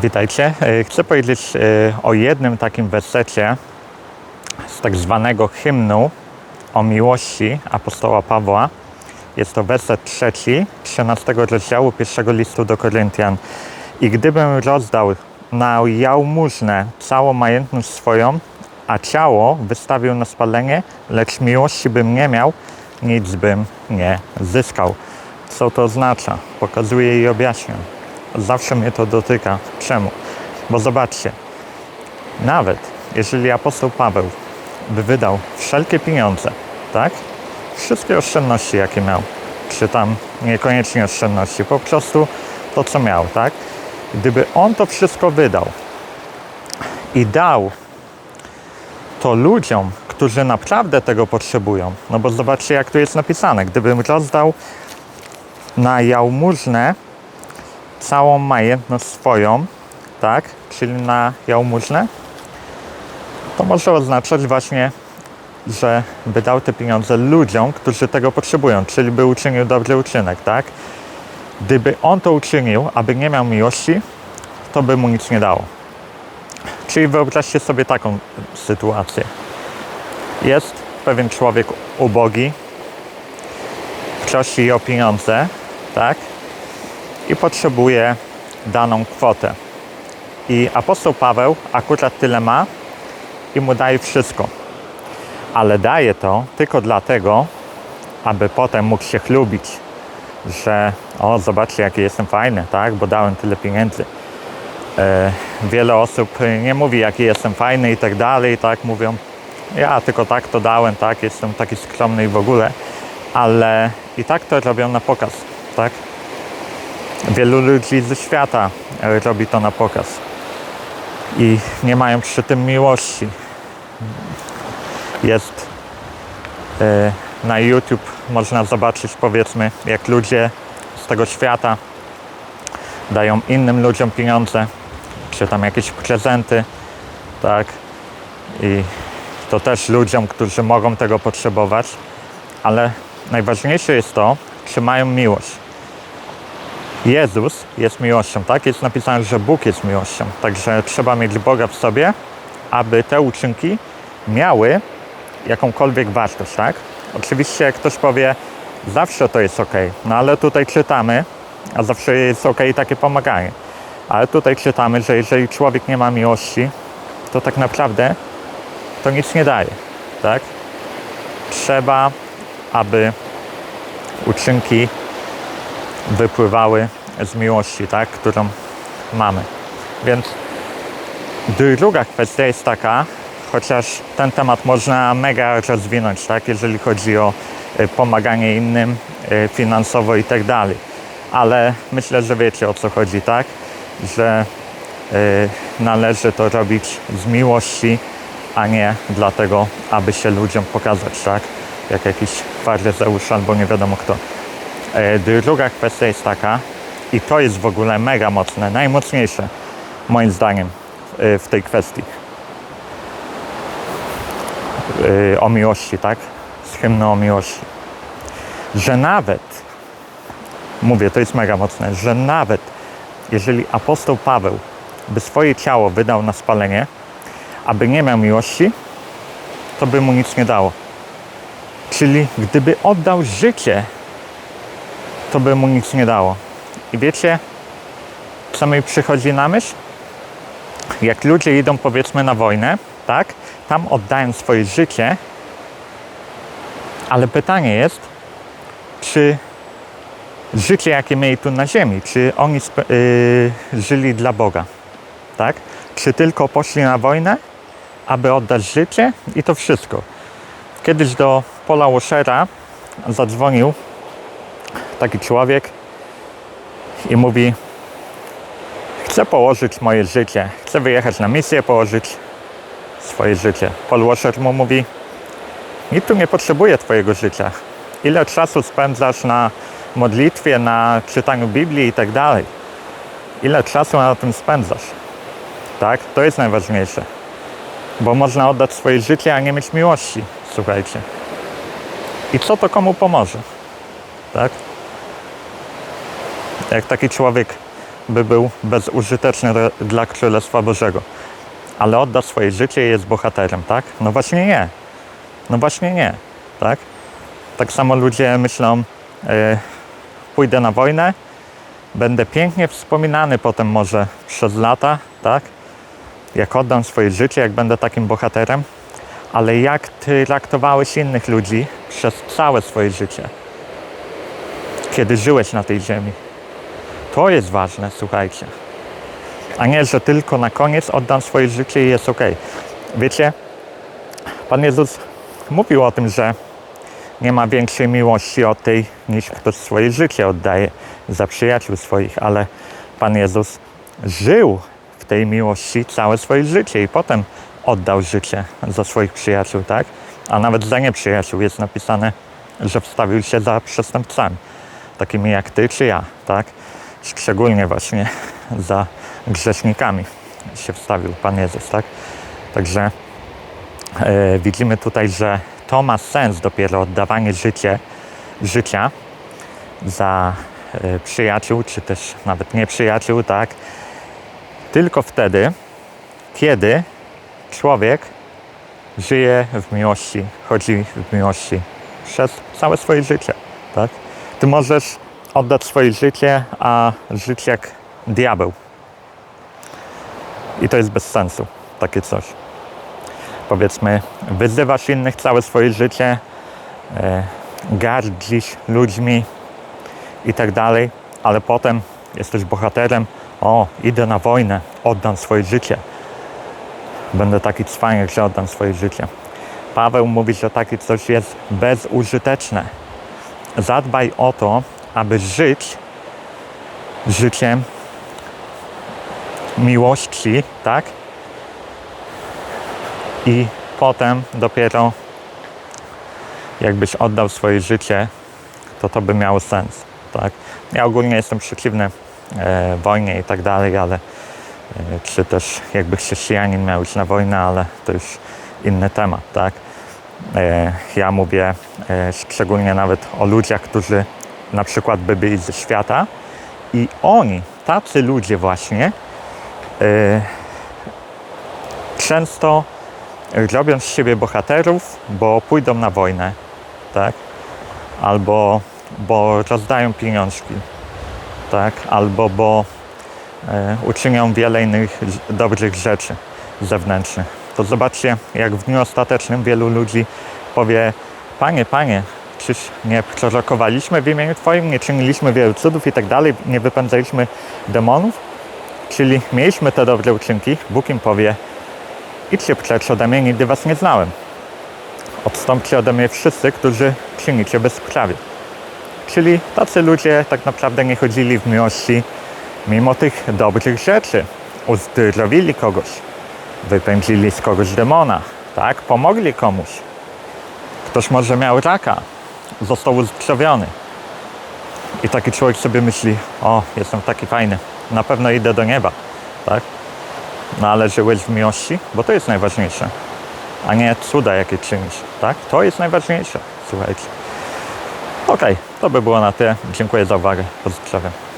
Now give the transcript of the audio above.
Witajcie. E, Chcę powiedzieć e, o jednym takim wersecie z tak zwanego hymnu o miłości apostoła Pawła. Jest to werset trzeci, 13 rozdziału pierwszego listu do Koryntian. I gdybym rozdał na jałmużnę całą majętność swoją, a ciało wystawił na spalenie, lecz miłości bym nie miał, nic bym nie zyskał. Co to oznacza? Pokazuję i objaśniam. Zawsze mnie to dotyka. Czemu? Bo zobaczcie, nawet jeżeli apostoł Paweł by wydał wszelkie pieniądze, tak? Wszystkie oszczędności, jakie miał, czy tam niekoniecznie oszczędności, po prostu to, co miał, tak? Gdyby on to wszystko wydał i dał to ludziom, którzy naprawdę tego potrzebują, no bo zobaczcie, jak tu jest napisane, gdybym rozdał na jałmużnę całą majętność swoją, tak, czyli na jałmużnę, to może oznaczać właśnie, że by dał te pieniądze ludziom, którzy tego potrzebują, czyli by uczynił dobry uczynek, tak? Gdyby on to uczynił, aby nie miał miłości, to by mu nic nie dało. Czyli wyobraźcie sobie taką sytuację. Jest pewien człowiek ubogi, prosi o pieniądze, tak? I potrzebuje daną kwotę. I apostoł Paweł akurat tyle ma i mu daje wszystko. Ale daje to tylko dlatego, aby potem mógł się chlubić, że o, zobaczcie, jaki jestem fajny, tak, bo dałem tyle pieniędzy. E, wiele osób nie mówi, jaki jestem fajny i tak dalej, tak, mówią, ja tylko tak to dałem, tak, jestem taki skromny i w ogóle, ale i tak to robią na pokaz, tak. Wielu ludzi ze świata e, robi to na pokaz i nie mają przy tym miłości. Jest e, na YouTube, można zobaczyć powiedzmy, jak ludzie z tego świata dają innym ludziom pieniądze, czy tam jakieś prezenty, tak. I to też ludziom, którzy mogą tego potrzebować, ale najważniejsze jest to, czy mają miłość. Jezus jest miłością, tak? Jest napisane, że Bóg jest miłością. Także trzeba mieć Boga w sobie, aby te uczynki miały jakąkolwiek wartość, tak? Oczywiście ktoś powie, zawsze to jest ok, no ale tutaj czytamy, a zawsze jest ok takie pomaganie. Ale tutaj czytamy, że jeżeli człowiek nie ma miłości, to tak naprawdę to nic nie daje, tak? Trzeba, aby uczynki wypływały z miłości, tak, którą mamy. Więc druga kwestia jest taka, chociaż ten temat można mega rozwinąć, tak, jeżeli chodzi o y, pomaganie innym y, finansowo i tak dalej. Ale myślę, że wiecie o co chodzi, tak, że y, należy to robić z miłości, a nie dlatego, aby się ludziom pokazać, tak, jak jakiś faryzeusz albo nie wiadomo kto. E, Druga kwestia jest taka, i to jest w ogóle mega mocne, najmocniejsze moim zdaniem e, w tej kwestii E, o miłości, tak? Z hymnu o miłości. Że nawet, mówię, to jest mega mocne, że nawet jeżeli apostoł Paweł by swoje ciało wydał na spalenie, aby nie miał miłości, to by mu nic nie dało. Czyli gdyby oddał życie to by mu nic nie dało. I wiecie, co mi przychodzi na myśl? Jak ludzie idą powiedzmy na wojnę, tak? Tam oddają swoje życie, ale pytanie jest, czy życie, jakie mieli tu na ziemi, czy oni yy, żyli dla Boga, tak? Czy tylko poszli na wojnę, aby oddać życie i to wszystko. Kiedyś do Pola Washera zadzwonił taki człowiek i mówi: Chcę położyć moje życie, chcę wyjechać na misję, położyć swoje życie. Paul Washer mu mówi: Nikt tu nie potrzebuje Twojego życia. Ile czasu spędzasz na modlitwie, na czytaniu Biblii i tak dalej? Ile czasu na tym spędzasz? Tak, to jest najważniejsze. Bo można oddać swoje życie, a nie mieć miłości. Słuchajcie. I co to komu pomoże? Tak? Jak taki człowiek by był bezużyteczny dla Królestwa Bożego. Ale odda swoje życie i jest bohaterem, tak? No właśnie nie. No właśnie nie, tak? Tak samo ludzie myślą, e, pójdę na wojnę, będę pięknie wspominany potem może przez lata, tak? Jak oddam swoje życie, jak będę takim bohaterem, ale jak ty traktowałeś innych ludzi przez całe swoje życie, kiedy żyłeś na tej ziemi. To jest ważne, słuchajcie. A nie, że tylko na koniec oddam swoje życie i jest ok. Wiecie, Pan Jezus mówił o tym, że nie ma większej miłości od tej, niż ktoś swoje życie oddaje za przyjaciół swoich, ale Pan Jezus żył w tej miłości całe swoje życie i potem oddał życie za swoich przyjaciół, tak? A nawet za nieprzyjaciół jest napisane, że wstawił się za przestępcami, takimi jak ty czy ja, tak? Szczególnie właśnie za grzesznikami się wstawił Pan Jezus, tak? Także e, widzimy tutaj, że to ma sens dopiero oddawanie życie, życia za e, przyjaciół, czy też nawet nieprzyjaciół, tak? Tylko wtedy, kiedy człowiek żyje w miłości, chodzi w miłości przez całe swoje życie, tak? Ty możesz oddać swoje życie, a żyć jak diabeł. I to jest bez sensu, takie coś powiedzmy, wyzywasz innych całe swoje życie, e, gardzisz ludźmi i tak dalej, ale potem jesteś bohaterem, o, idę na wojnę, oddam swoje życie. Będę taki cwaniak, że oddam swoje życie. Paweł mówi, że takie coś jest bezużyteczne. Zadbaj o to, aby żyć życiem miłości, tak? i potem dopiero jakbyś oddał swoje życie, to to by miało sens, tak? Ja ogólnie jestem przeciwny e, wojnie i tak dalej, ale e, czy też jakby chrześcijanin miał iść na wojnę, ale to już inny temat, tak? E, ja mówię e, szczególnie nawet o ludziach, którzy na przykład by byli ze świata i oni, tacy ludzie właśnie, e, często robią z siebie bohaterów, bo pójdą na wojnę, tak? Albo bo rozdają pieniążki, tak? Albo bo e, uczynią wiele innych dobrych rzeczy zewnętrznych. To zobaczcie, jak w dniu ostatecznym wielu ludzi powie Panie, Panie, czyż nie prorokowaliśmy w imieniu Twoim, nie czyniliśmy wielu cudów i tak dalej, nie wypędzaliśmy demonów? Czyli mieliśmy te dobre uczynki, Bóg im powie, idźcie precz ode mnie, nigdy was nie znałem. Odstąpcie ode mnie wszyscy, którzy czynicie bezprawie. Czyli tacy ludzie tak naprawdę nie chodzili w miłości mimo tych dobrych rzeczy. Uzdrowili kogoś, wypędzili z kogoś demona, tak? Pomogli komuś. Ktoś może miał raka, został uzdrowiony. I taki człowiek sobie myśli, o, jestem taki fajny, na pewno idę do nieba, tak? No ale żyłeś w miłości, bo to jest najważniejsze, a nie cuda, jakie czynisz, tak? To jest najważniejsze, słuchajcie. Okej, to by było na tyle. Dziękuję za uwagę. Pozdrawiam.